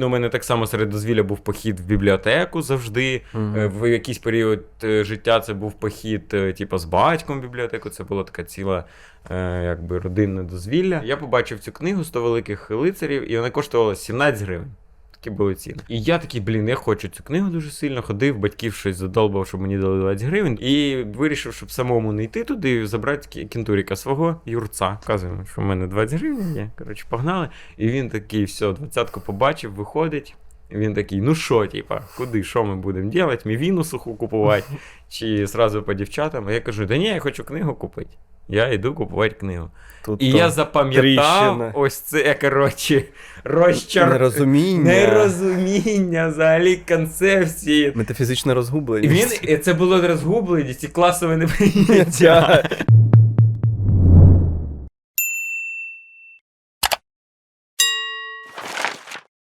Ну, у мене так само серед дозвілля був похід в бібліотеку завжди. Е, В якийсь період е, життя це був похід, е, типу, з батьком в бібліотеку. Це була така ціла якби родинне дозвілля. Я побачив цю книгу «100 великих лицарів, і вона коштувала 17 гривень. Такі були ціни. І я такий, блін, я хочу цю книгу дуже сильно. Ходив, батьків щось задолбав, щоб мені дали 20 гривень. І вирішив, щоб самому не йти туди, забрати кінтуріка свого юрца. Вказуємо, що в мене 20 гривень є. Коротше, погнали. І він такий, все, двадцятку побачив, виходить. Він такий, ну що, типа, куди, що ми будемо робити? Мівіну суху купувати? Чи зразу по дівчатам? А я кажу, да ні, я хочу книгу купити. Я йду купувати книгу. Тут І я запам'ятав тріщина. ось це, коротше, розчар... нерозуміння, нерозуміння взагалі концепції. метафізична І розгубленість. він, це було розгубленість і класове неприйняття.